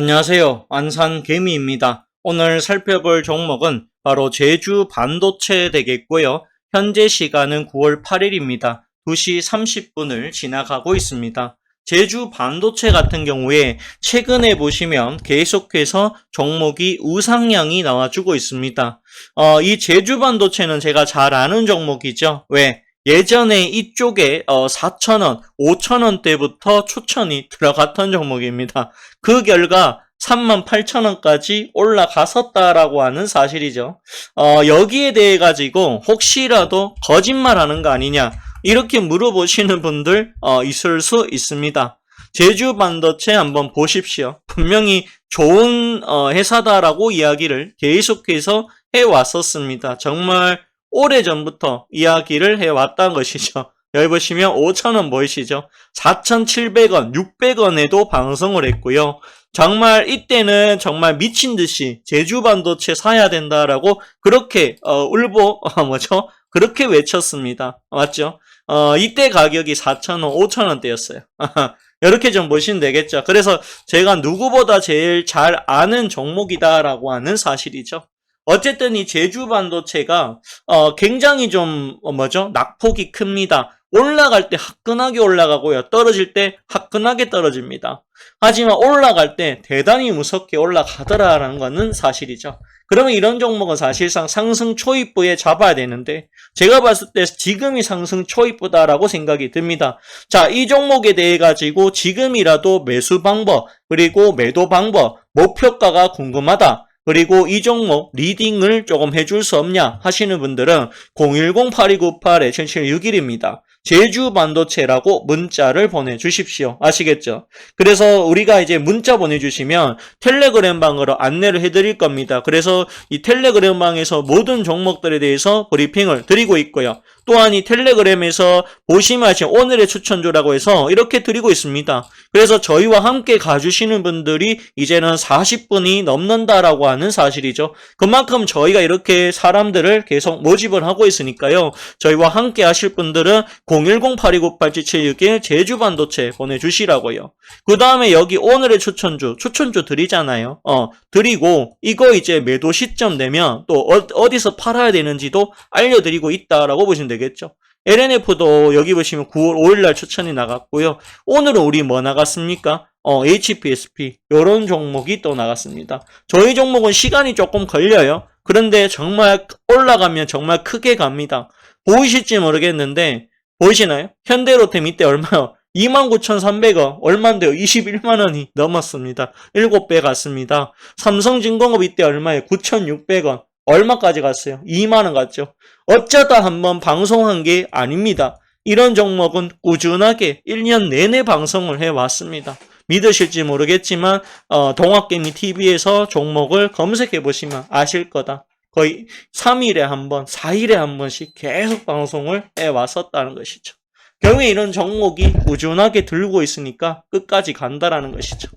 안녕하세요. 안산 개미입니다. 오늘 살펴볼 종목은 바로 제주 반도체 되겠고요. 현재 시간은 9월 8일입니다. 2시 30분을 지나가고 있습니다. 제주 반도체 같은 경우에 최근에 보시면 계속해서 종목이 우상향이 나와주고 있습니다. 어, 이 제주 반도체는 제가 잘 아는 종목이죠. 왜? 예전에 이쪽에 어, 4,000원, 5,000원 대부터 추천이 들어갔던 종목입니다. 그 결과 38,000원까지 올라갔었다라고 하는 사실이죠. 어, 여기에 대해 가지고 혹시라도 거짓말하는 거 아니냐 이렇게 물어보시는 분들 어, 있을 수 있습니다. 제주 반도체 한번 보십시오. 분명히 좋은 어, 회사다라고 이야기를 계속해서 해왔었습니다. 정말 오래전부터 이야기를 해왔다는 것이죠. 여기 보시면 5,000원 보이시죠? 4,700원, 600원에도 방송을 했고요. 정말 이때는 정말 미친 듯이 제주 반도체 사야 된다라고 그렇게 어, 울보 어, 뭐죠? 그렇게 외쳤습니다. 맞죠? 어, 이때 가격이 4,000원, 5,000원대였어요. 이렇게 좀 보시면 되겠죠. 그래서 제가 누구보다 제일 잘 아는 종목이다라고 하는 사실이죠. 어쨌든 이 제주 반도체가 어, 굉장히 좀 어, 뭐죠? 낙폭이 큽니다. 올라갈 때 화끈하게 올라가고요. 떨어질 때 화끈하게 떨어집니다. 하지만 올라갈 때 대단히 무섭게 올라가더라라는 것은 사실이죠. 그러면 이런 종목은 사실상 상승 초입부에 잡아야 되는데 제가 봤을 때 지금이 상승 초입부다라고 생각이 듭니다. 자, 이 종목에 대해 가지고 지금이라도 매수 방법 그리고 매도 방법 목표가가 궁금하다. 그리고 이 종목 리딩을 조금 해줄 수 없냐 하시는 분들은 010-8298-7761입니다. 제주 반도체라고 문자를 보내주십시오. 아시겠죠? 그래서 우리가 이제 문자 보내주시면 텔레그램 방으로 안내를 해드릴 겁니다. 그래서 이 텔레그램 방에서 모든 종목들에 대해서 브리핑을 드리고 있고요. 또한 이 텔레그램에서 보시면 아시 오늘의 추천주라고 해서 이렇게 드리고 있습니다. 그래서 저희와 함께 가주시는 분들이 이제는 40분이 넘는다라고 하는 사실이죠. 그만큼 저희가 이렇게 사람들을 계속 모집을 하고 있으니까요. 저희와 함께 하실 분들은 010-8298-7761 제주반도체 보내주시라고요. 그 다음에 여기 오늘의 추천주, 추천주 드리잖아요. 어, 드리고 이거 이제 매도 시점 되면 또 어, 디서 팔아야 되는지도 알려드리고 있다라고 보시면 되겠 죠. LNF도 여기 보시면 9월 5일날 추천이 나갔고요. 오늘은 우리 뭐 나갔습니까? 어, HPSP 이런 종목이 또 나갔습니다. 저희 종목은 시간이 조금 걸려요. 그런데 정말 올라가면 정말 크게 갑니다. 보이실지 모르겠는데 보이시나요? 현대로템 이때 얼마요? 29,300원 얼마인데요? 21만원이 넘었습니다. 7배 갔습니다. 삼성진공업 이때 얼마예요? 9,600원 얼마까지 갔어요? 2만원 갔죠. 어쩌다 한번 방송한 게 아닙니다. 이런 종목은 꾸준하게 1년 내내 방송을 해왔습니다. 믿으실지 모르겠지만 어, 동학개미 TV에서 종목을 검색해 보시면 아실 거다. 거의 3일에 한 번, 4일에 한 번씩 계속 방송을 해왔었다는 것이죠. 경우에 이런 종목이 꾸준하게 들고 있으니까 끝까지 간다라는 것이죠.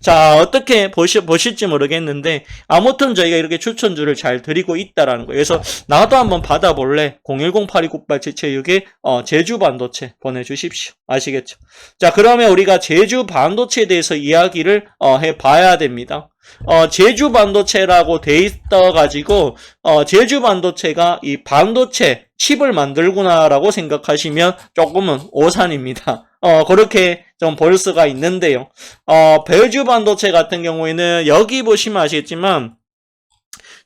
자, 어떻게 보시, 보실지 모르겠는데, 아무튼 저희가 이렇게 추천주를 잘 드리고 있다라는 거예요. 그래서 나도 한번 받아볼래? 010-8298-7761 어, 제주 반도체 보내주십시오. 아시겠죠? 자, 그러면 우리가 제주 반도체에 대해서 이야기를 어, 해봐야 됩니다. 어, 제주 반도체라고 돼 있어 가지고, 어, 제주 반도체가 이 반도체 칩을 만들구나라고 생각하시면 조금은 오산입니다. 어, 그렇게 좀 볼 수가 있는데요. 어, 벨주 반도체 같은 경우에는 여기 보시면 아시겠지만,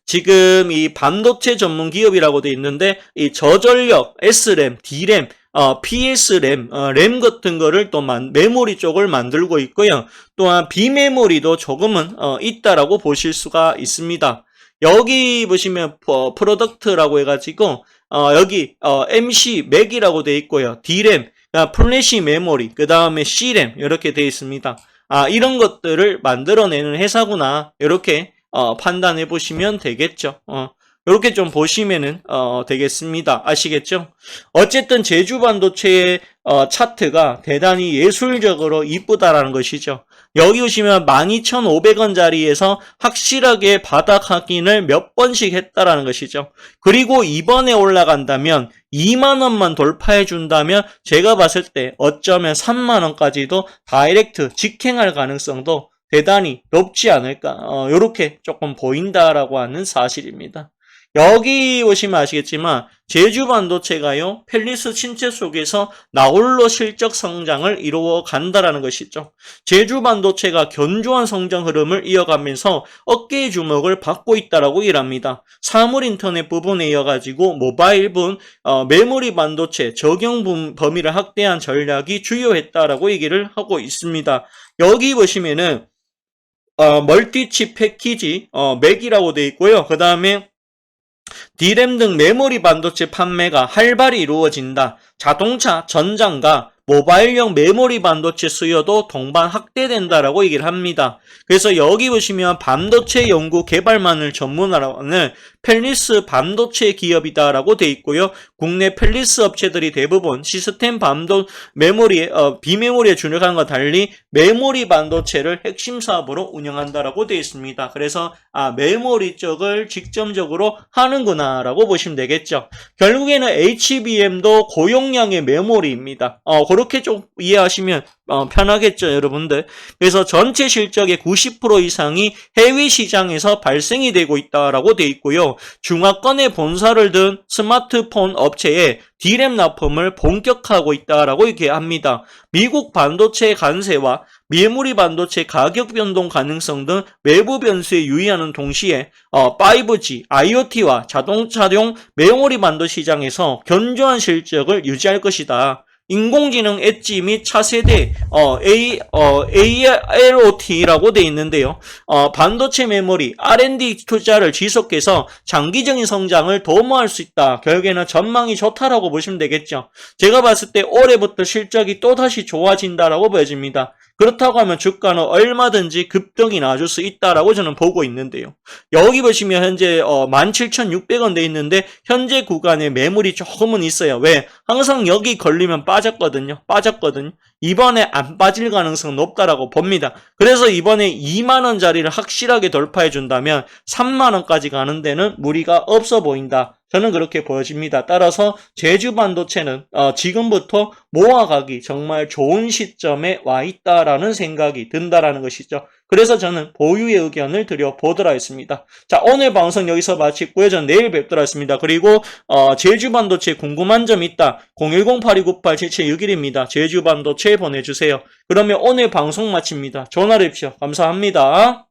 지금 이 반도체 전문 기업이라고 돼 있는데, 이 저전력, SRAM, DRAM, 어, PS램, 어, 램 같은 거를 또 만, 메모리 쪽을 만들고 있고요. 또한 비메모리도 조금은 어, 있다라고 보실 수가 있습니다. 여기 보시면 어, 프로덕트라고 해가지고 어, 여기 어, MC 맥이라고 되어 있고요. D램, 플래시 메모리, 그 다음에 C램 이렇게 되어 있습니다. 아 이런 것들을 만들어내는 회사구나 이렇게 어, 판단해 보시면 되겠죠. 어, 이렇게 좀 보시면은 어, 되겠습니다. 아시겠죠? 어쨌든 제주 반도체의 어, 차트가 대단히 예술적으로 이쁘다라는 것이죠. 여기 보시면 12,500원짜리에서 확실하게 바닥 확인을 몇 번씩 했다라는 것이죠. 그리고 이번에 올라간다면 2만원만 돌파해 준다면 제가 봤을 때 어쩌면 3만원까지도 다이렉트 직행할 가능성도 대단히 높지 않을까. 어, 요렇게 조금 보인다라고 하는 사실입니다. 여기 보시면 아시겠지만 제주 반도체가요 펠리스 신체 속에서 나홀로 실적 성장을 이루어 간다라는 것이죠. 제주 반도체가 견조한 성장 흐름을 이어가면서 어깨의 주목을 받고 있다라고 일합니다. 사물 인터넷 부분에 이어가지고 모바일 분 어, 메모리 반도체 적용 분- 범위를 확대한 전략이 주요했다라고 얘기를 하고 있습니다. 여기 보시면은 어, 멀티칩 패키지 어, 맥이라고 되어 있고요. 그 다음에 D램 등 메모리 반도체 판매가 활발히 이루어진다. 자동차, 전장과 모바일용 메모리 반도체 수요도 동반 확대된다라고 얘기를 합니다. 그래서 여기 보시면 반도체 연구 개발만을 전문화하는 펠리스 반도체 기업이다라고 돼 있고요. 국내 펠리스 업체들이 대부분 시스템 반도 메모리에 어, 비메모리에 것 달리 메모리 반도체를 핵심 사업으로 운영한다라고 되어 있습니다. 그래서 아 메모리 쪽을 직접적으로 하는구나라고 보시면 되겠죠. 결국에는 HBM도 고용량의 메모리입니다. 어, 그렇게 좀 이해하시면 어, 편하겠죠, 여러분들. 그래서 전체 실적의 90% 이상이 해외 시장에서 발생이 되고 있다라고 돼 있고요. 중화권의 본사를 둔 스마트폰 업체에 D램 납품을 본격화하고 있다라고 얘기합니다. 미국 반도체 관세와 메모리 반도체 가격 변동 가능성 등 외부 변수에 유의하는 동시에 어, 5G, IoT와 자동차용 메모리 반도 시장에서 견조한 실적을 유지할 것이다. 인공지능 엣지 및 차세대 어, A, 어, ALOT라고 돼 있는데요. 어, 반도체 메모리 R&D 투자를 지속해서 장기적인 성장을 도모할 수 있다. 결국에는 전망이 좋다라고 보시면 되겠죠. 제가 봤을 때 올해부터 실적이 또다시 좋아진다라고 보여집니다. 그렇다고 하면 주가는 얼마든지 급등이 나줄 수 있다라고 저는 보고 있는데요. 여기 보시면 현재 어, 17,600원 돼 있는데 현재 구간에 매물이 조금은 있어요. 왜? 항상 여기 걸리면 빠졌거든요. 빠졌거든요. 이번에 안 빠질 가능성은 높다라고 봅니다. 그래서 이번에 2만 원짜리를 확실하게 돌파해 준다면 3만 원까지 가는 데는 무리가 없어 보인다. 저는 그렇게 보여집니다. 따라서 제주 반도체는 어, 지금부터 모아가기 정말 좋은 시점에 와 있다라는 생각이 든다라는 것이죠. 그래서 저는 보유의 의견을 드려보도록 하겠습니다. 자, 오늘 방송 여기서 마치고요. 저는 내일 뵙도록 하겠습니다. 그리고 어, 제주 반도체 궁금한 점 있다. 010-8298-7761입니다. 제주 반도체 보내주세요. 그러면 오늘 방송 마칩니다. 전화를 주십시오. 감사합니다.